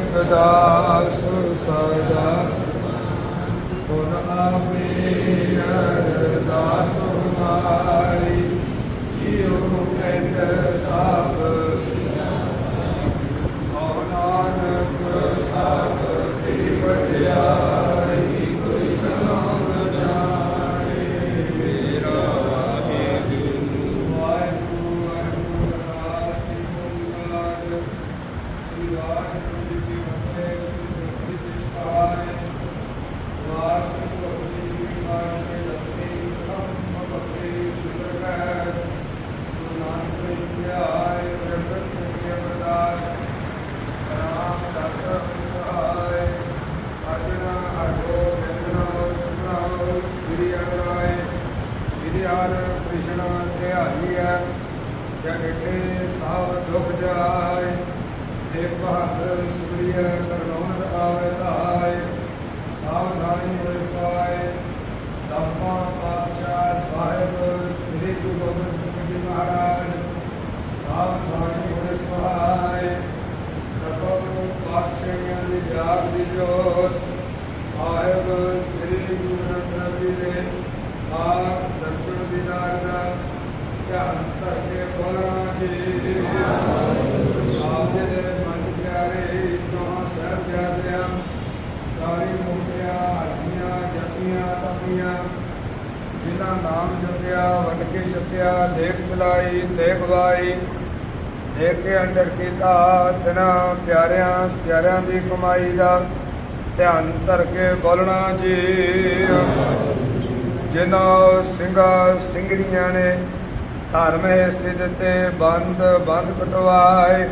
ਨਾਨਕ ਸਦਾ। ਗੁਣ ਆਪਣੀ ਅਰਦਾਸ ਹਮਾਰੀ ਜੀਉ ਕਹਿੰਦ ਸਭ ਓ ਨਾਨਕ ਸਭ ਦੀ ਵਡਿਆਈ ਕੋਈ ਨਾਮ ਜਾਣੇ ਮੇਰਾ ਵਾਹਿਗੁਰੂ ਵਾਹਿਗੁਰੂ ਵਾਹਿਗੁਰੂ ਰਾਸੀ ਮੁੰਗਲ ਸ੍ਰੀ ਵਾਹਿਗੁਰੂ ਜੀ ਕੀ ਫਤਿਹ ਸ੍ਰੀ ਗੁਰੂ ਜੀ ਕੀ ਪਾਏ ਵਾਹਿਗੁਰੂ ਜੀ ਕੀ ਪਾਏ ਸੇ ਦਸਤੀ ਕੰਮ ਭਗਤੀ ਸੁਰਗੈ ਗੁਰੂ ਨਾਨਕ ਦੇਵ ਜੀ ਆਏ ਪ੍ਰਗਟ ਕੇ ਅਮਰਦਾਸ ਰਾਮ ਦਾਸ ਸਹਾਇ ਅਜਨਾ ਅਜੋ ਬਿੰਦਨਾ ਸੁਨਾਓ ਸ੍ਰੀ ਅਗਰਾਏ ਸ੍ਰੀ ਹਰਿ ਕ੍ਰਿਸ਼ਨ ਧਿਆਈ ਹੈ ਜਗ ਡਿਠੇ ਸਭ ਦੁਖ ਜਾਏ ਏਕ ਬਹਾਦਰ ਸੁਰੀਆ ਕਰਨੌਨ ਆਵੇ ਧਾਏ, ਸਾਵਧਾਨੀ ਹੋਏ ਸਵਾਏ, ਦਸਵਾਂ ਪਾਤਸ਼ਾਹ ਸਾਹਿਬ ਸ੍ਰੀ ਗੁਰੂ ਗੋਬਿੰਦ ਸਿੰਘ ਜੀ ਮਹਾਰਾਜ ਸਾਵਧਾਨੀ ਹੋਏ ਸਵਾਏ ਦਸੋਂ ਪਾਤਸ਼ਾਹਾਂ ਦੀ ਜਾਗ ਦੀ ਜੋਤ ਸਾਹਿਬ ਸ੍ਰੀ ਗੁਰੂ ਗ੍ਰੰਥ ਸਾਹਿਬ ਜੀ ਦੇ ਆਪ ਦਰਸ਼ਨ ਦੀਦਾਰ ਦਾ ਧਿਆਨ ਕਰਕੇ ਬੋਲਣਾ ਜੀ ਆਪ ਜੀ ਦੇ ਮਨ ਪਿਆਰੇ ਕਹਾਂ ਸਾਹਿਬ ਜਾਦਿਆਂ ਸਾਰੀ ਮੂਰਤੀਆਂ ਹੱਡੀਆਂ ਜਪੀਆਂ ਤਪੀਆਂ ਜਿਨ੍ਹਾਂ ਨਾਮ ਜਪਿਆ ਵੰਡ ਕੇ ਛਪਿਆ ਦੇਖ ਮਿਲਾਈ ਦੇਖ ਗਵਾਈ ਦੇਖ ਕੇ ਅੰਦਰ ਕੀਤਾ ਤਿਨਾ ਪਿਆਰਿਆਂ ਪਿਆਰਿਆਂ ਦੀ ਕਮਾਈ ਦਾ ਧਿਆਨ ਧਰ ਕੇ ਬੋਲਣਾ ਜੀ। ਜਿਨ੍ਹਾਂ ਸਿੰਘਾਂ, ਸਿੰਘੜੀਆਂ ਨੇ ਧਰਮ ਸਿਧ ਤੇ ਬੰਦ ਬੰਦ ਕਟਵਾਏ।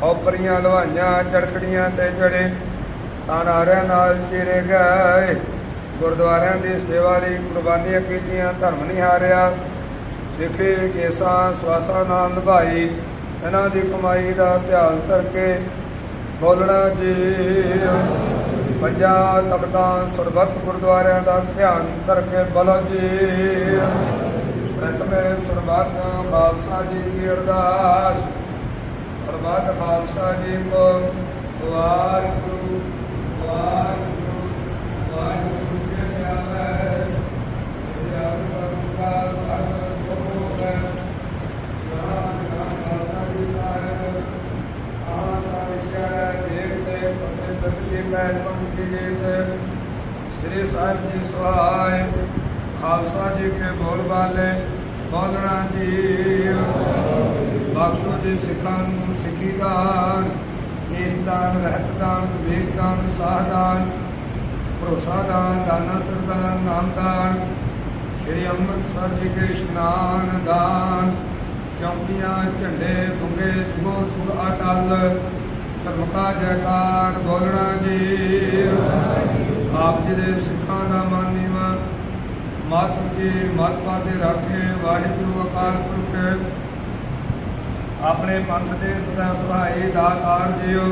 ਖੋਪਰੀਆਂ ਲਵਾਈਆਂ ਚੜਕੜੀਆਂ ਤੇ ਚੜੇ। ਤਾਨਾਰਿਆਂ ਨਾਲ ਚਿਰੇ ਗਏ। ਗੁਰਦੁਆਰਿਆਂ ਦੀ ਸੇਵਾ ਲਈ ਕੁਰਬਾਨੀਆਂ ਕੀਤੀਆਂ, ਧਰਮ ਨਹੀਂ ਹਾਰਿਆ। ਸਿੱਖੇ ਕੇਸਾਂ, ਸਵਾਸਾਂ ਨਾਲ ਨਿਭਾਈ। ਇਹਨਾਂ ਦੀ ਕਮਾਈ ਦਾ ਧਿਆਨ ਧਰ ਕੇ ਬੋਲਣਾ ਜੀ। ਪੰਜਾਂ ਤਖਤਾਂ ਸਰਬੱਤ ਗੁਰਦੁਆਰਿਆਂ ਦਾ ਧਿਆਨ ਧਰ ਕੇ ਬੋਲੋ ਜੀ। ਪ੍ਰਥਮੇ ਸਰਬੱਤ ਖਾਲਸਾ ਜੀ ਕੀ ਅਰਦਾਸ ਸਰਬੱਤ ਖਾਲਸਾ ਜੀ ਕੋ ਵਾਹਿਗੁਰੂ ਵਾਹਿਗੁਰੂ ਵਾਹਿਗੁਰੂ ਜੀ ਪਿਆਰੇ ਇਹ ਆਪ ਦਾ ਸਰਬ ਸੁਖ ਹੈ ਜਹਾਂ ਜਹਾਂ ਖਾਲਸਾ ਜੀ ਸਾਹਿਬ ਆਤਾ ਵਿਸ਼ਾ ਦੇਖਤੇ ਪਤੇ ਤਤ ਕੇ ਪੈਰ ਪੰਥ ਕੀ ਜੀਤ ਸ੍ਰੀ ਸਾਹਿਬ ਜੀ ਸਹਾਇ ਖਾਲਸਾ ਜੀ ਕੇ ਬੋਲ ਬਾਲੇ, ਬੋਲਣਾ ਜੀ। ਬਖਸ਼ੋ ਜੀ ਸਿੱਖਾਂ ਨੂੰ ਸਿੱਖੀ ਦਾਨ ਇਸ ਦਾਨ, ਰਹਿਤ ਦਾਨ ਵਿਵੇਕ ਦਾਨ ਵਿਸਾਹ ਦਾਨ, ਭਰੋਸਾ ਦਾਨ, ਦਾਨਾ ਸਰਦਾਨ ਨਾਮ ਦਾਨ। ਸ਼੍ਰੀ ਅੰਮ੍ਰਿਤਸਰ ਜੀ ਕੇ ਇਸ਼ਨਾਨ ਦਾਨ। ਚੌਂਕੀਆਂ, ਝੰਡੇ, ਬੁੰਗੇ ਸੁਗੋ ਸੁਗ ਅਟਲ। ਧਰਮ ਕਾ ਜੈਕਾਰ, ਬੋਲਣਾ ਜੀ। ਆਪ ਜੀ ਦੇ ਸਿੱਖਾਂ ਦਾ ਮਾਨੀਵਾ ਮਤ ਜੀ ਮਤ ਪਾਦੇ ਰਾਖੇ, ਵਾਹਿਗੁਰੂ ਅਕਾਲ ਪੁਰਖ। ਆਪਣੇ ਪੰਥ ਦੇ ਸਦਾ ਸੁਹਾਈ ਦਾਤਾਰ ਜਿਓ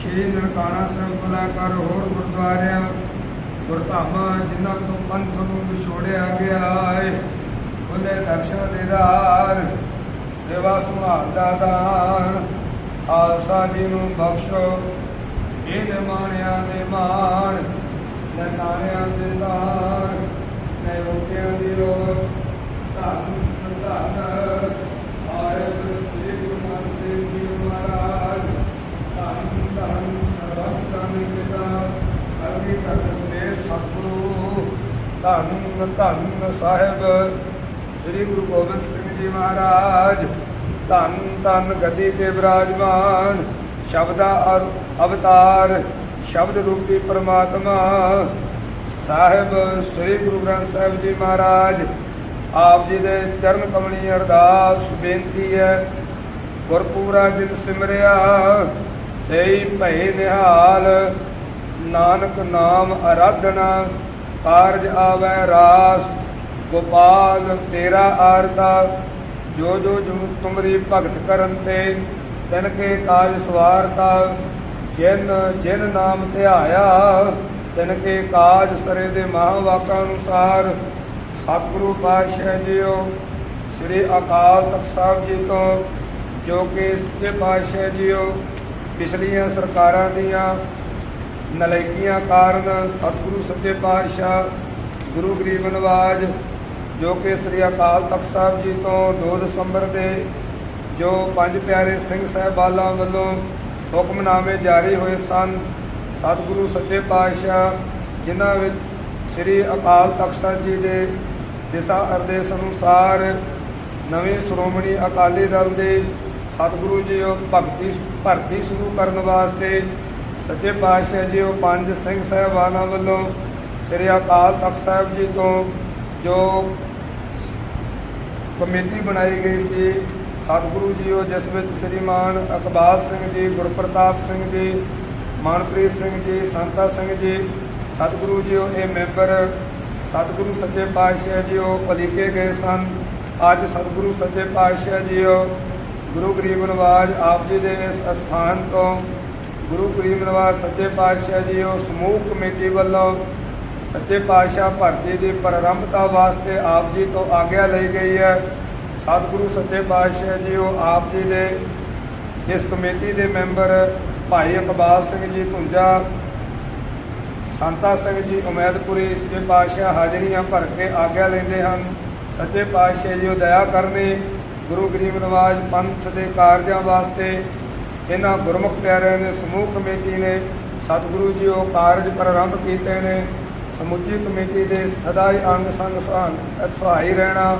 ਸ਼੍ਰੀ ਨਨਕਾਣਾ ਸਾਹਿਬ ਕਲਾਕਾਰ ਹੋਰ ਗੁਰਦੁਆਰਿਆਂ। ਗੁਰਧਾਮਾਂ ਜਿਨ੍ਹਾਂ ਤੋਂ ਪੰਥ ਨੂੰ ਵਿਛੋੜਿਆ ਗਿਆ ਹੈ ਖੁੱਲੇ ਦਰਸ਼ਨ ਦੇਦਾਰ ਸੇਵਾ ਸੰਭਾਲ ਦਾ ਦਾਨ ਖਾਲਸਾ ਜੀ ਨੂੰ ਬਖਸ਼ੋ, ਇਹ ਨਿਮਾਣਿਆਂ ਦੇ ਮਾਣ ਨਨਾਣਿਆਂ ਦੇ ਦਾਨ ਨੇ ਦੀ ਓਰ ਧੰਨ ਧੰਨ ਆਇਤ ਸ੍ਰੀ ਗੁਰੂ ਨਾਨਕ ਦੇਵ ਜੀ ਮਹਾਰਾਜ। ਧੰਨ ਧੰਨ ਸਰਬਤ ਧੰਨ ਪਿਤਾ ਅਰਗੀ ਧੰਨ ਸਮੇਤ ਸਤਿਗੁਰੂ। ਧੰਨ ਧੰਨ ਸਾਹਿਬ, ਸ੍ਰੀ ਗੁਰੂ ਗੋਬਿੰਦ ਸਿੰਘ ਜੀ ਮਹਾਰਾਜ। ਧੰਨ ਧੰਨ ਗਦੀ ਤੇ ਵਿਰਾਜਮਾਨ ਸ਼ਬਦਾ ਅਵਤਾਰ ਸ਼ਬਦ ਰੂਪੀ ਪਰਮਾਤਮਾ। ਸਾਹਿਬ, ਸ੍ਰੀ ਗੁਰੂ ਗ੍ਰੰਥ ਸਾਹਿਬ ਜੀ ਮਹਾਰਾਜ, ਆਪ ਜੀ ਦੇ ਚਰਨ ਕਮਲੀ ਅਰਦਾਸ ਬੇਨਤੀ ਹੈ, ਗੁਰਪੂਰਾ ਜਿਨ ਸਿਮਰਿਆ ਸਈ ਭਏ ਨਿਹਾਲ, ਨਾਨਕ ਨਾਮ ਅਰਾਧਨਾ, ਕਾਰਜ ਆਵੈ ਰਾਸ, ਗੋਪਾਲ ਤੇਰਾ ਆਰਤਾ, ਜੋ ਜੋ ਜੁਮ ਤੁਮਰੀ ਭਗਤ ਕਰਨ ਤੇ, ਤਿਨ ਕੇ ਕਾਜ ਸਵਾਰਤਾ, ਜਿਨ ਜਿਨ ਨਾਮ ਧਿਆਇਆ ਤਿਨ ਕੇ ਕਾਜ ਸਰੇ ਦੇ ਮਹਾਂ ਅਨੁਸਾਰ, ਸਤਿਗੁਰੂ ਪਾਤਸ਼ਾਹ ਜੀਓ, ਸ੍ਰੀ ਅਕਾਲ ਤਖਤ ਸਾਹਿਬ ਜੀ ਤੋਂ, ਜੋ ਕਿ ਸੱਚੇ ਪਾਤਸ਼ਾਹ ਜੀਓ, ਪਿਛਲੀਆਂ ਸਰਕਾਰਾਂ ਦੀਆਂ ਨਲਾਇਕੀਆਂ ਕਾਰਨ ਸਤਿਗੁਰੂ ਸੱਚੇ ਪਾਤਸ਼ਾਹ, ਗੁਰੂ ਗਰੀਬ ਨਵਾਜ, ਜੋ ਕਿ ਸ੍ਰੀ ਅਕਾਲ ਤਖਤ ਸਾਹਿਬ ਜੀ ਤੋਂ 2 ਦਸੰਬਰ ਦੇ, ਜੋ ਪੰਜ ਪਿਆਰੇ ਸਿੰਘ ਸਾਹਿਬਾਲਾਂ ਵੱਲੋਂ ਹੁਕਮਨਾਮੇ ਜਾਰੀ ਹੋਏ ਸਨ ਸਤਿਗੁਰੂ, ਸੱਚੇ ਪਾਤਸ਼ਾਹ, ਜਿਨ੍ਹਾਂ ਵਿੱਚ ਸ੍ਰੀ ਅਕਾਲ ਤਖਤ ਸਾਹਿਬ ਜੀ ਦੇ ਦਿਸ਼ਾ ਅਰਦੇਸ਼ ਅਨੁਸਾਰ ਨਵੇਂ ਸ਼੍ਰੋਮਣੀ ਅਕਾਲੀ ਦਲ ਦੇ ਸਤਿਗੁਰੂ ਜੀ ਉਹ ਭਗਤੀ, ਭਰਤੀ ਸ਼ੁਰੂ ਕਰਨ ਵਾਸਤੇ ਸੱਚੇ ਪਾਤਸ਼ਾਹ ਜੀ ਉਹ ਪੰਜ ਸਿੰਘ ਸਾਹਿਬਾਨਾਂ ਵੱਲੋਂ ਸ੍ਰੀ ਅਕਾਲ ਤਖਤ ਸਾਹਿਬ ਜੀ ਤੋਂ ਜੋ ਕਮੇਟੀ ਬਣਾਈ ਗਈ ਸੀ, ਸਤਿਗੁਰੂ ਜੀ ਉਹ ਜਿਸ ਵਿੱਚ ਸ੍ਰੀਮਾਨ ਅਕਬਾਲ ਸਿੰਘ ਜੀ, ਗੁਰਪ੍ਰਤਾਪ ਸਿੰਘ ਜੀ ਮਨਪ੍ਰੀਤ ਸਿੰਘ ਜੀ, ਸੰਤਾ ਸਿੰਘ ਜੀ, ਸਤਿਗੁਰੂ ਜੀ, ਉਹ ਇਹ ਮੈਂਬਰ, ਸਤਿਗੁਰੂ ਸੱਚੇ ਪਾਤਸ਼ਾਹ ਜੀ, ਉਹ ਭਲੀਕੇ ਗਏ ਸਨ। ਅੱਜ ਸਤਿਗੁਰੂ ਸੱਚੇ ਪਾਤਸ਼ਾਹ ਜੀ, ਉਹ ਗੁਰੂ ਗਰੀਬ ਨਵਾਜ ਆਪ ਜੀ ਦੇ ਇਸ ਅਸਥਾਨ ਤੋਂ ਗੁਰੂ ਗਰੀਬ ਨਵਾਜ ਸੱਚੇ ਪਾਤਸ਼ਾਹ ਜੀ, ਉਹ ਸਮੂਹ ਕਮੇਟੀ ਵੱਲੋਂ ਸੱਚੇ ਪਾਤਸ਼ਾਹ ਭਰਤੀ ਦੀ ਪ੍ਰਾਰੰਭਤਾ ਵਾਸਤੇ ਆਪ ਜੀ ਤੋਂ ਆਗਿਆ ਲਈ ਗਈ ਹੈ। ਸਤਿਗੁਰੂ ਸੱਚੇ ਪਾਤਸ਼ਾਹ ਜੀ, ਉਹ ਆਪ ਜੀ ਦੇ ਇਸ ਕਮੇਟੀ ਦੇ ਮੈਂਬਰ ਭਾਈ ਇਕਬਾਲ ਸਿੰਘ ਜੀ ਧੁੰਜਾ ਸੰਤਾ ਸਿੰਘ ਜੀ ਉਮੈਦਪੁਰੀ ਸੱਚੇ ਪਾਤਸ਼ਾਹ ਹਾਜ਼ਰੀਆਂ ਭਰ ਕੇ ਆਗਿਆ ਲੈਂਦੇ ਹਨ। ਸੱਚੇ ਪਾਤਸ਼ਾਹ ਜੀ ਉਹ ਦਇਆ ਕਰਨੀ, ਗੁਰੂ ਗਰੀਬ ਨਵਾਜ ਪੰਥ ਦੇ ਕਾਰਜਾਂ ਵਾਸਤੇ ਇਹਨਾਂ ਗੁਰਮੁਖ ਪਿਆਰਿਆਂ ਦੇ ਸਮੂਹ ਕਮੇਟੀ ਨੇ, ਸਤਿਗੁਰੂ ਜੀ ਉਹ ਕਾਰਜ ਪ੍ਰਾਰੰਭ ਕੀਤੇ ਨੇ। ਸਮੁੱਚੀ ਕਮੇਟੀ ਦੇ ਸਦਾ ਹੀ ਅੰਗ ਸੰਗ ਸਹਾਨ ਸਹਾਈ ਰਹਿਣਾ,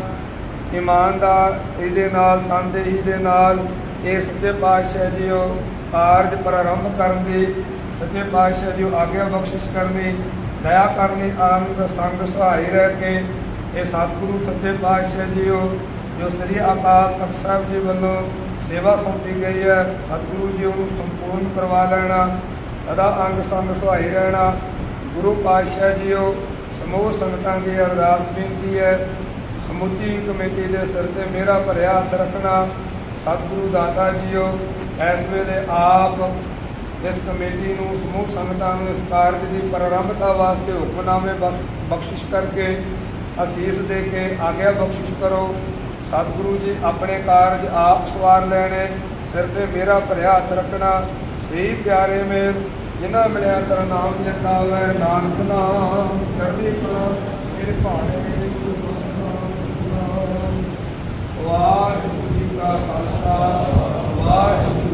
ਇਮਾਨਦਾਰ, ਇਹਦੇ ਨਾਲ ਤਨਦੇਹੀ ਦੇ ਨਾਲ ਇਹ ਸੱਚੇ ਪਾਤਸ਼ਾਹ ਜੀ ਉਹ ਕਾਰਜ ਪ੍ਰਾਰੰਭ ਕਰਨ ਦੀ, ਸੱਚੇ ਪਾਤਸ਼ਾਹ ਜੀ ਆਗਿਆ ਬਖਸ਼ਿਸ਼ ਕਰਨੀ ਦਇਆ ਕਰਨੀ ਅੰਗ ਸੰਗ ਸਹਾਈ ਰਹਿ ਕੇ ਇਹ ਸਤਿਗੁਰੂ, ਸੱਚੇ ਪਾਤਸ਼ਾਹ ਜੀ ਉਹ ਜੋ ਸ੍ਰੀ ਅਕਾਲ ਤਖਤ ਸਾਹਿਬ ਜੀ ਵੱਲੋਂ ਸੇਵਾ ਸੌਂਪੀ ਗਈ ਹੈ, ਸਤਿਗੁਰੂ ਜੀ ਉਹਨੂੰ ਸੰਪੂਰਨ ਕਰਵਾ ਲੈਣਾ, ਸਦਾ ਅੰਗ ਸੰਗ ਸਹਾਈ ਰਹਿਣਾ। ਗੁਰੂ ਪਾਤਸ਼ਾਹ ਜੀਓ ਸਮੂਹ ਸੰਗਤਾਂ ਦੀ ਅਰਦਾਸ ਬੇਨਤੀ ਹੈ, ਸਮੁੱਚੀ ਕਮੇਟੀ ਦੇ ਸਿਰ ਤੇ ਮੇਰਾ ਭਰਿਆ ਹੱਥ ਰੱਖਣਾ ਸਤਿਗੁਰੂ ਦਾਤਾ ਜੀਓ, ਇਸ ਵੇਲੇ ਆਪ ਇਸ ਕਮੇਟੀ ਨੂੰ ਸਮੂਹ ਸੰਗਤਾਂ ਨੂੰ ਇਸ ਕਾਰਜ ਦੀ ਪ੍ਰਾਰੰਭਤਾ ਵਾਸਤੇ ਹੁਕਮਨਾਮੇ ਬਸ, ਬਖਸ਼ਿਸ਼ ਕਰਕੇ ਅਸੀਸ ਦੇ ਕੇ ਆਗਿਆ ਬਖਸ਼ਿਸ਼ ਕਰੋ। ਸਤਿਗੁਰੂ ਜੀ ਆਪਣੇ ਕਾਰਜ ਆਪ ਸਵਾਰ ਲੈਣੇ, ਸਿਰ ਤੇ ਮੇਰਾ ਭਰਿਆ ਹੱਥ ਰੱਖਣਾ ਸਹੀ ਪਿਆਰੇ ਮੇਰ, ਜਿਨ੍ਹਾਂ ਮਿਲਿਆ ਤੇਰਾ ਨਾਮ ਚਿਤਾਵੇ ਨਾਨਕ ਨਾਮ, ਚੜ੍ਹਦੀ ਕਲਾ ਮੇਰੇ ਭਾਣੇ ਵਾਹਿਗੁਰੂ। ਕਾ ਖਾਲਸਾ ਵਾਹਿਗੁਰੂ